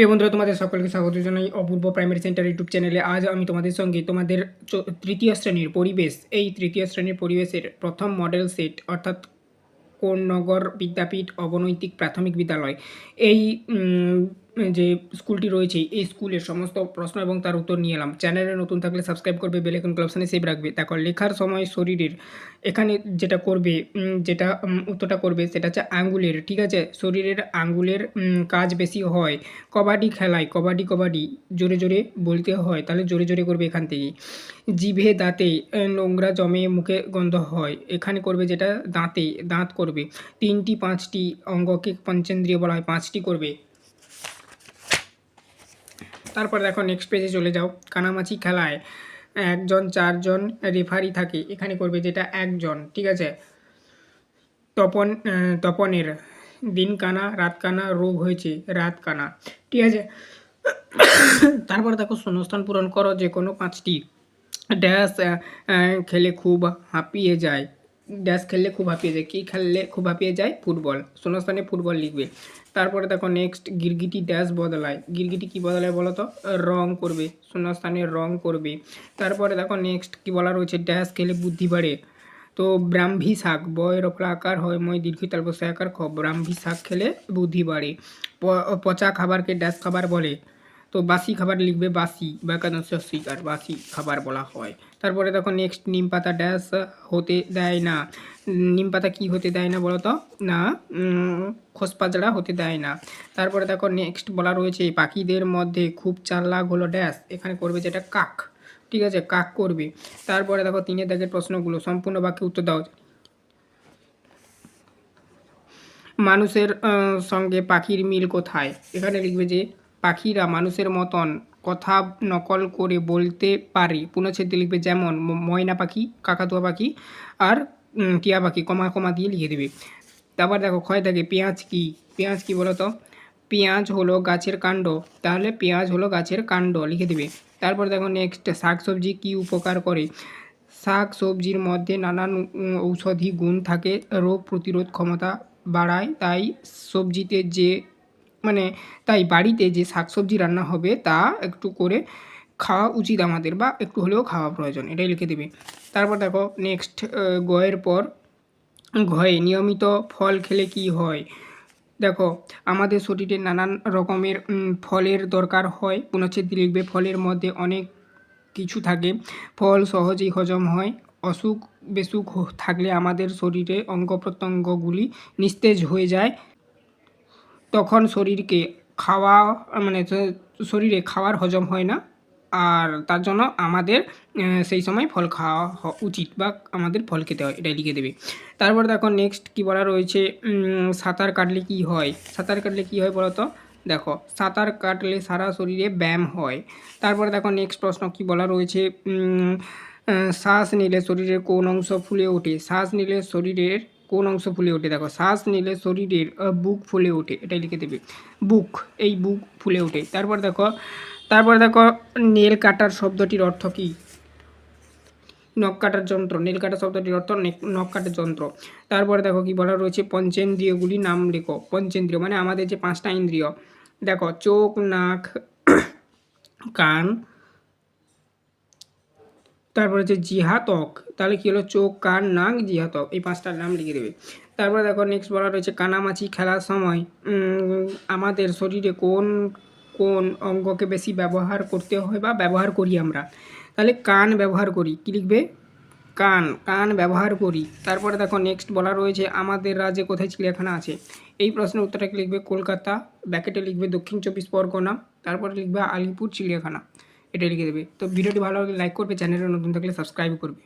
প্রিয় বন্ধুরা, তোমাদের সকলকে স্বাগত জানাই অপূর্ব প্রাইমারি সেন্টার ইউটিউব চ্যানেলে। আজ আমি তোমাদের সঙ্গে তোমাদের তৃতীয় শ্রেণির পরিবেশ, এই তৃতীয় শ্রেণির পরিবেশের প্রথম মডেল সেট অর্থাৎ কোন নগর বিদ্যাপীঠ অবনৈতিক প্রাথমিক বিদ্যালয়, এই যে স্কুলটি রয়েছে, এই স্কুলের সমস্ত প্রশ্ন এবং তার উত্তর নিয়ে এলাম। চ্যানেলে নতুন থাকলে সাবস্ক্রাইব করবে বেলেকন অপশানে সেভ রাখবে। তারপর লেখার সময় শরীরের, এখানে যেটা করবে যেটা উত্তরটা করবে, সেটা হচ্ছে আঙ্গুলের, ঠিক আছে? শরীরের আঙ্গুলের কাজ বেশি হয়। কবাডি খেলায়, কবাডি কবাডি, জোরে জোরে বলতে হয়, তাহলে জোরে জোরে করবে এখান থেকেই জিভে, দাঁতে নোংরা জমে মুখে গন্ধ হয়। এখানে করবে যেটা, দাঁতে, দাঁত করবে। তিনটি, পাঁচটি অঙ্গকে পঞ্চেন্দ্রিয় বলা হয়, পাঁচটি করবে। তারপর দেখো নেক্সট পেজে চলে যাও। কানামাছি খেলায় একজন, চারজন রেফারি থাকে। এখানে করবে যেটা একজন, ঠিক আছে? তপন তপনের দিন কানা, রাত কানা, রোগ হয়েছে, রাত কানা, ঠিক আছে? তারপর দেখো শূন্যস্থান পূরণ করো যে কোনো পাঁচটি ড্যাশ খেলে খুব হাঁপিয়ে যায়। ড্যাশ খেললে খুব হাঁপিয়ে যায়। কী খেললে খুব হাঁপিয়ে যায়? ফুটবল। শূন্যস্থানে ফুটবল লিখবে। তারপরে দেখো নেক্সট গিরগিটি ড্যাশ বদলায়। গিরগিটি কী বদলায় বলো তো? রং করবে। শূন্যস্থানে রং করবে। তারপরে দেখো নেক্সট কী বলা রয়েছে? ড্যাশ খেলে বুদ্ধি বাড়ে। তো ব্রাহ্মী শাক, বয়ের ওপর আকার হয়, মই দীর্ঘ তাল বসে আকার খ। ব্রাহ্মী শাক খেলে বুদ্ধি বাড়ে। পচা খাবারকে ড্যাশ খাবার বলে। তো বাসি খাবার লিখবে বাসি বা একাদশ স্বীকার বাসি খাবার বলা হয়। তারপরে দেখো নেক্সট নিম পাতা ড্যাশ হতে দেয় না। নিম পাতা কী হতে দেয় না বলো তো? না খোসপাজড়া হতে দেয় না। তারপরে দেখো নেক্সট বলা রয়েছে, পাখিদের মধ্যে খুব চালাক হলো ড্যাশ এখানে করবে যেটা কাক, ঠিক আছে? কাক করবে। তারপরে দেখো তিনের দাগের প্রশ্নগুলো, সম্পূর্ণ বাক্যে উত্তর দাও। মানুষের সঙ্গে পাখির মিল কোথায়? এখানে লিখবে যে পাখিরা মানুষের মতন কথা নকল করে বলতে পারে। পুনচ্ছেদে লিখবে যেমন ময়না পাখি, কাকাতুয়া পাখি আর টিয়া পাখি, কমা কমা দিয়ে লিখে দেবে। তারপর দেখো, ক্ষয় থাকে, পেঁয়াজ কি? পেঁয়াজ কি বলো তো পেঁয়াজ হলো গাছের কাণ্ড। তাহলে পেঁয়াজ হলো গাছের কাণ্ড লিখে দেবে। তারপর দেখো নেক্সট শাকসবজি কি উপকার করে? শাক সবজির মধ্যে নানান ঔষধি গুণ থাকে। রোগ প্রতিরোধ ক্ষমতা বাড়ায়। তাই সবজিতে যে মানে তাই বাড়িতে যে শাকসবজি রান্না হবে তা একটু করে খাওয়া উচিত আমাদের বা একটু হলেও খাওয়া প্রয়োজন, এটাই লিখে দেবে। তারপর দেখো নেক্সট গয়ের পর, ঘয়ে নিয়মিত ফল খেলে কি হয়? দেখো আমাদের শরীরে নানান রকমের ফলের দরকার হয় পুনচ্ছেদ লিখবে ফলের মধ্যে অনেক কিছু থাকে। ফল সহজেই হজম হয় অসুখ বেসুখ থাকলে আমাদের শরীরে অঙ্গ প্রত্যঙ্গগুলি নিস্তেজ হয়ে যায়। তখন শরীরকে খাওয়া মানে শরীরে খাওয়ার হজম হয় না। আর তার জন্য আমাদের সেই সময় ফল খাওয়া উচিত বা আমাদের ফল খেতে হয়, এটাই লিখে দেবে। তারপর দেখো নেক্সট কী বলা রয়েছে? সাঁতার কাটলে কি হয়? সাঁতার কাটলে কি হয় বলো তো দেখো, সাঁতার কাটলে সারা শরীরে ব্যায়াম হয়। তারপর দেখো নেক্সট প্রশ্ন কি বলা রয়েছে? শ্বাস নিলে শরীরের কোন অংশ ফুলে ওঠে? শ্বাস নিলে শরীরের কোন অংশ ফুলে ওঠে? দেখো, শ্বাস নিলে শরীরের বুক ফুলে ওঠে, এটাই লিখে দেবে। বুক, এই বুক ফুলে ওঠে। তারপর দেখো তারপর দেখো, নেল কাটার শব্দটির অর্থ কী? নখ কাটার যন্ত্র, নীল কাটা শব্দটির অর্থ নখ কাটার যন্ত্র। তারপরে দেখো, কি বলা রয়েছে? পঞ্চেন্দ্রিয়গুলি নাম লেখো। পঞ্চেন্দ্রিয় মানে আমাদের যে পাঁচটা ইন্দ্রিয়। দেখো, চোখ, নাক, কান তারপরে হচ্ছে জিহাতক, তাহলে কি হলো? চোখ, কান, নাক, জিহাতক, এই পাঁচটার নাম লিখে দেবে। তারপরে দেখো নেক্সট বলা রয়েছে কানামাছি, খেলার সময়। আমাদের শরীরে কোন কোন অঙ্গকে বেশি ব্যবহার করতে হয় বা ব্যবহার করি আমরা? তাহলে কান ব্যবহার করি। কী লিখবে? কান কান ব্যবহার করি। তারপরে দেখো নেক্সট বলা রয়েছে, আমাদের রাজ্যে কোথায় চিড়িয়াখানা আছে? এই প্রশ্নের উত্তরটাকে লিখবে কলকাতা, ব্যাকেটে লিখবে দক্ষিণ চব্বিশ পরগনা, তারপরে লিখবে আলিপুর চিড়িয়াখানা। এটা লিখে দেবে। তো ভিডিওটি ভালো লাগলে লাইক করবে চ্যানেলে নতুন থাকলে সাবস্ক্রাইব করবে।